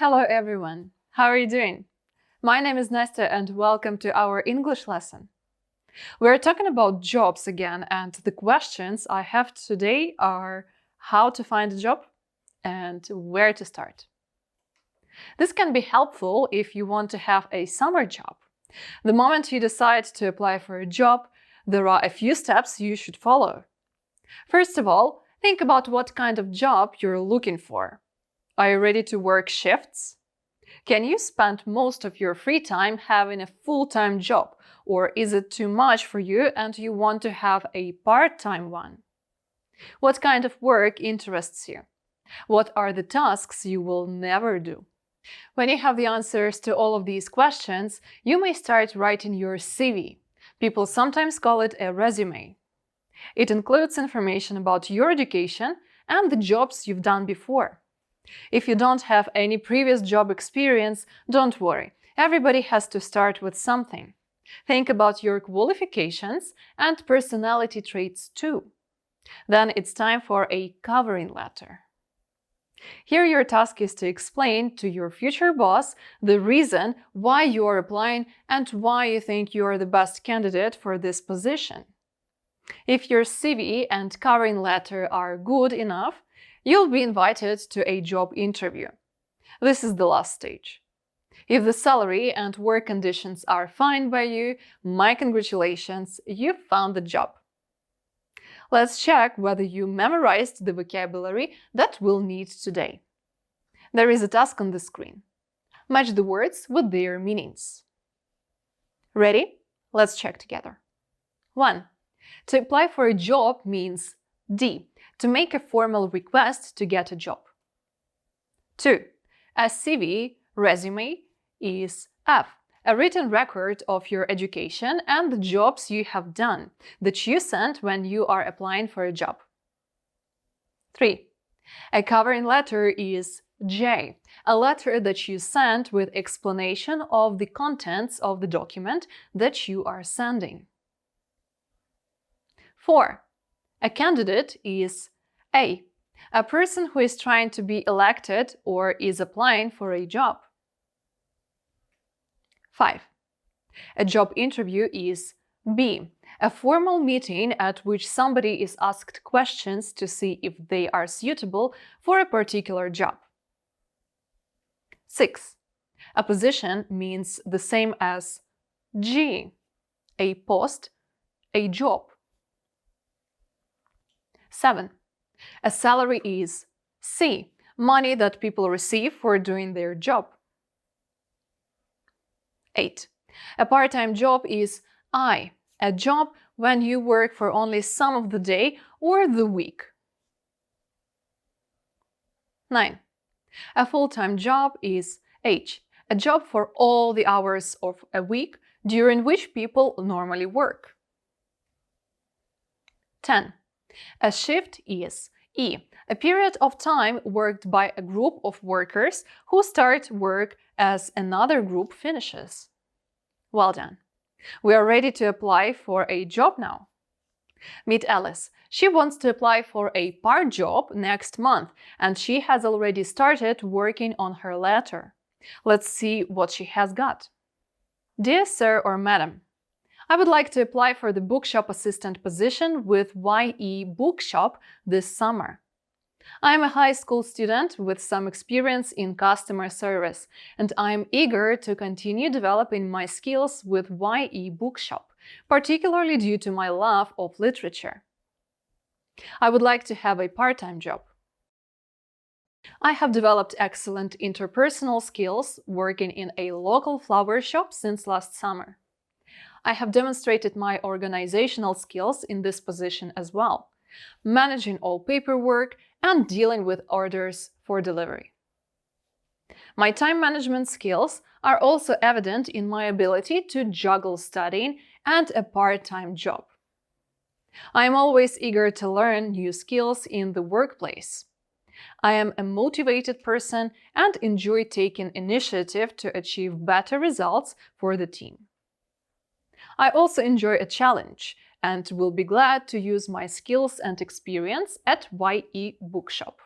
Hello everyone. How are you doing? My name is Nesta, and welcome to our English lesson. We're talking about jobs again and the questions I have today are how to find a job and where to start. This can be helpful if you want to have a summer job. The moment you decide to apply for a job, there are a few steps you should follow. First of all, think about what kind of job you're looking for. Are you ready to work shifts? Can you spend most of your free time having a full time job, or is it too much for you and you want to have a part time one? What kind of work interests you? What are the tasks you will never do? When you have the answers to all of these questions, you may start writing your CV. People sometimes call it a resume. It includes information about your education and the jobs you've done before. If you don't have any previous job experience, don't worry. Everybody has to start with something. Think about your qualifications and personality traits too. Then it's time for a covering letter. Here, your task is to explain to your future boss the reason why you are applying and why you think you are the best candidate for this position. If your CV and covering letter are good enough, you'll be invited to a job interview. This is the last stage. If the salary and work conditions are fine by you, my congratulations, you've found the job. Let's check whether you memorized the vocabulary that we'll need today. There is a task on the screen. Match the words with their meanings. Ready? Let's check together. 1. To apply for a job means D to make a formal request to get a job. 2. A CV, resume, is F. A written record of your education and the jobs you have done that you sent when you are applying for a job. 3. A covering letter is J. A letter that you send with explanation of the contents of the document that you are sending. 4. A candidate is A. A person who is trying to be elected or is applying for a job. 5. A job interview is B. A formal meeting at which somebody is asked questions to see if they are suitable for a particular job. 6. A position means the same as G. A post, a job. 7. A salary is C. Money that people receive for doing their job. 8. A part time job is I. A job when you work for only some of the day or the week. 9. A full time job is H. A job for all the hours of a week during which people normally work. 10. A shift is E. A period of time worked by a group of workers who start work as another group finishes. Well done. We are ready to apply for a job now. Meet Alice. She wants to apply for a part job next month and she has already started working on her letter. Let's see what she has got. Dear Sir or Madam, I would like to apply for the bookshop assistant position with YE Bookshop this summer. I am a high school student with some experience in customer service, and I am eager to continue developing my skills with YE Bookshop, particularly due to my love of literature. I would like to have a part time job. I have developed excellent interpersonal skills working in a local flower shop since last summer. I have demonstrated my organizational skills in this position as well, managing all paperwork and dealing with orders for delivery. My time management skills are also evident in my ability to juggle studying and a part time job. I am always eager to learn new skills in the workplace. I am a motivated person and enjoy taking initiative to achieve better results for the team. I also enjoy a challenge and will be glad to use my skills and experience at YE Bookshop.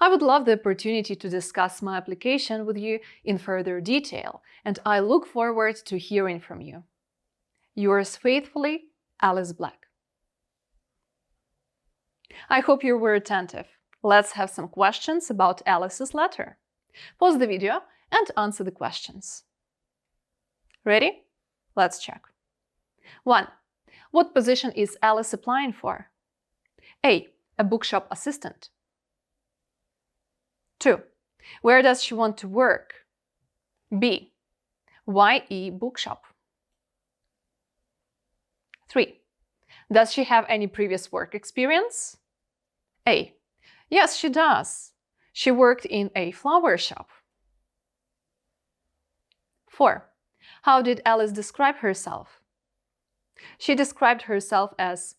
I would love the opportunity to discuss my application with you in further detail, and I look forward to hearing from you. Yours faithfully, Alice Black. I hope you were attentive. Let's have some questions about Alice's letter. Pause the video and answer the questions. Ready? Let's check. 1. What position is Alice applying for? A. A bookshop assistant. 2. Where does she want to work? B. YE bookshop. 3. Does she have any previous work experience? A. Yes, she does. She worked in a flower shop. 4. How did Alice describe herself? She described herself as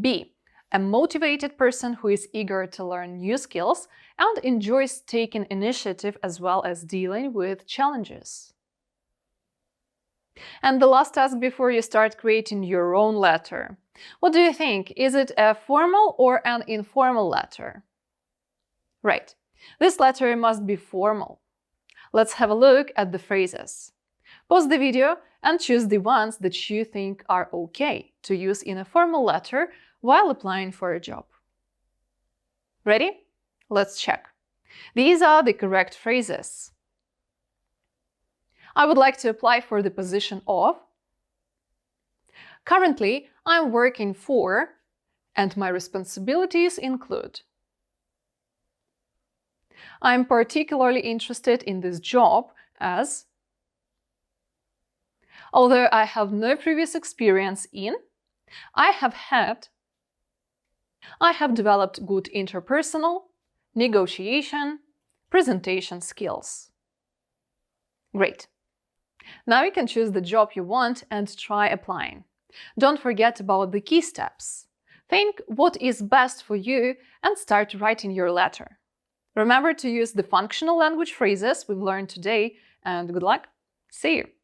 B. A motivated person who is eager to learn new skills and enjoys taking initiative as well as dealing with challenges. And the last task before you start creating your own letter. What do you think? Is it a formal or an informal letter? Right, this letter must be formal. Let's have a look at the phrases. Pause the video and choose the ones that you think are okay to use in a formal letter while applying for a job. Ready? Let's check. These are the correct phrases. I would like to apply for the position of. Currently, I'm working for, and my responsibilities include. I'm particularly interested in this job as Although I have no previous experience in, I have had I have developed good interpersonal, negotiation, presentation skills. Great. Now you can choose the job you want and try applying. Don't forget about the key steps. Think what is best for you and start writing your letter. Remember to use the functional language phrases we've learned today and good luck. See you!